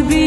বুঝবি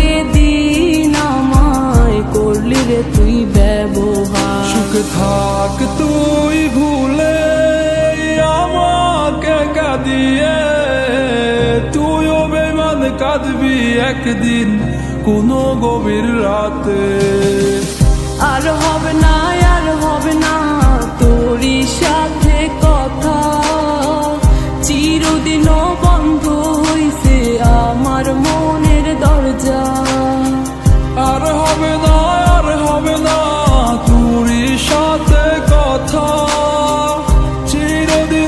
দিনের পরে দিন আমায় করলি রে তুই ব্যবহার। সুখে থাক তুই ভুলে আমাকে কাঁদিয়ে তুইও বেমান কাঁদবি একদিন কোনো গভীর রাতে। আর হবে না আর হবে না তোরই সাথে কথা